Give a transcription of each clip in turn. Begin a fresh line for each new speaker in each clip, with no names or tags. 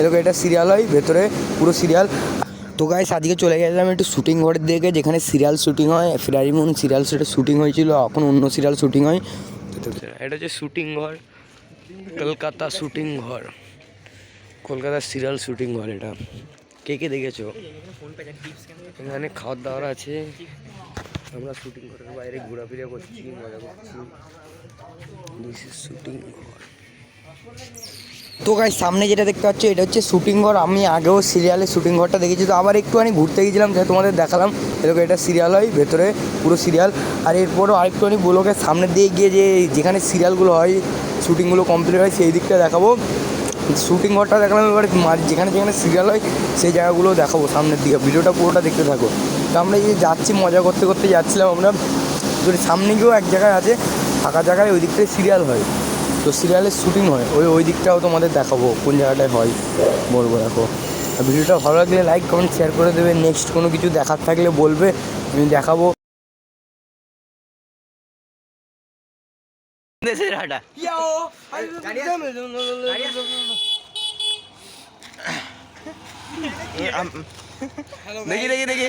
এরকম এটা সিরিয়াল হয়, ভেতরে পুরো সিরিয়াল তো গাইস আজকে চলে গেছিলাম একটু শুটিং ঘরের দিকে, যেখানে সিরিয়াল শুটিং হয়। ফেরারি মুন সিরিয়াল সেটা শুটিং হয়েছিল, এখন অন্য সিরিয়াল শুটিং হয়। এটা হচ্ছে শুটিং ঘর, কলকাতা শুটিং ঘর। কলকাতার সিরিয়াল শুটিং ঘর এটা। কে কে দেখেছ? এখানে খাওয়ার দাওয়ার আছে। আমরা শুটিং ঘরের বাইরে ঘোরাফেরা করছি, মজা করছি। দিস ইজ শুটিং ঘর। তো গাই সামনে যেটা দেখতে পাচ্ছ, এটা হচ্ছে শুটিং ঘর। আমি আগেও সিরিয়ালে শুটিং ঘরটা দেখেছি, তো আবার একটুখানি ঘুরতে গেছিলাম তাই তোমাদের দেখালাম। এরকম এটা সিরিয়াল হয়, ভেতরে পুরো সিরিয়াল আর এরপরও আরেকটুখানি ব্লকের সামনের দিকে গিয়ে যে যেখানে সিরিয়ালগুলো হয় শুটিংগুলো কমপ্লিট হয়, সেই দিকটা দেখাবো। শুটিং ঘরটা দেখালাম, এবার যেখানে যেখানে সিরিয়াল হয়, সেই জায়গাগুলো দেখাবো সামনের দিকে। ভিডিওটা পুরোটা দেখতে থাকো। তো আমরা এই যে যাচ্ছি, মজা করতে করতে যাচ্ছিলাম আমরা। সামনে গিয়েও এক জায়গায় আছে, ফাঁকা জায়গায় ওই দিকটায় সিরিয়াল হয়। তো সিরিয়ালের শুটিং হয়। ওই ওই দিকটাও তোমাদের দেখাবো, কোন জায়গাটায় হয়, বলব দেখো। ভিডিওটা ভালো লাগলে লাইক কমেন্ট শেয়ার করে দেবে। নেক্সট কোনো কিছু দেখার থাকলে বলবে, আমি দেখাবো।
দেখি দেখি দেখি।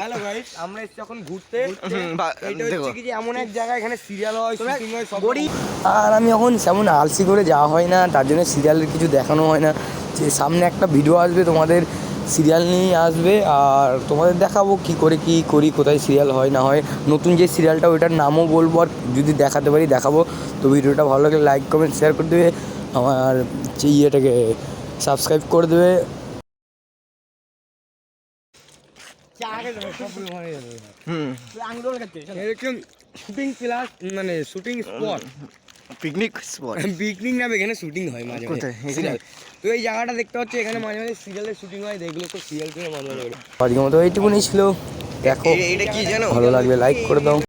হ্যালো গাইস আমরা এসেছি এখন ঘুরতে।
দেখো।
কি যে এমন এক জায়গা এখানে সিরিয়াল হয় শুটিং হয় সব আর আমি এখন তেমন আলসি করে যাওয়া হয় না তার জন্য সিরিয়ালের কিছু দেখানো হয় না। যে সামনে একটা ভিডিও আসবে তোমাদের সিরিয়াল নিয়েই আসবে আর তোমাদের দেখাবো কি করে কি করি কোথায় সিরিয়াল হয় না হয়। নতুন যে সিরিয়ালটা ওইটার নামও বলব আর যদি দেখাতে পারি দেখাবো। তো ভিডিওটা ভালো লাগলে লাইক কমেন্ট শেয়ার করে দেবে। আমার যে ইয়েটাকে সাবস্ক্রাইব করে দেবে। এরকম শুটিং ক্লাস মানে shooting spot
picnic spot
picnic নামে এখানে শুটিং হয় মাঝে মাঝে। তো এই জায়গাটা দেখতে পাচ্ছি এখানে মাঝে মাঝে সিরিয়ালের শুটিং হয় দেখলে তো সিরিয়াল থেকে মাঝে মাঝে। আজকের মতো এইটুকুনি ছিল। দেখো।
এটা কি জানো?
ভালো লাগবে লাইক করে দাও।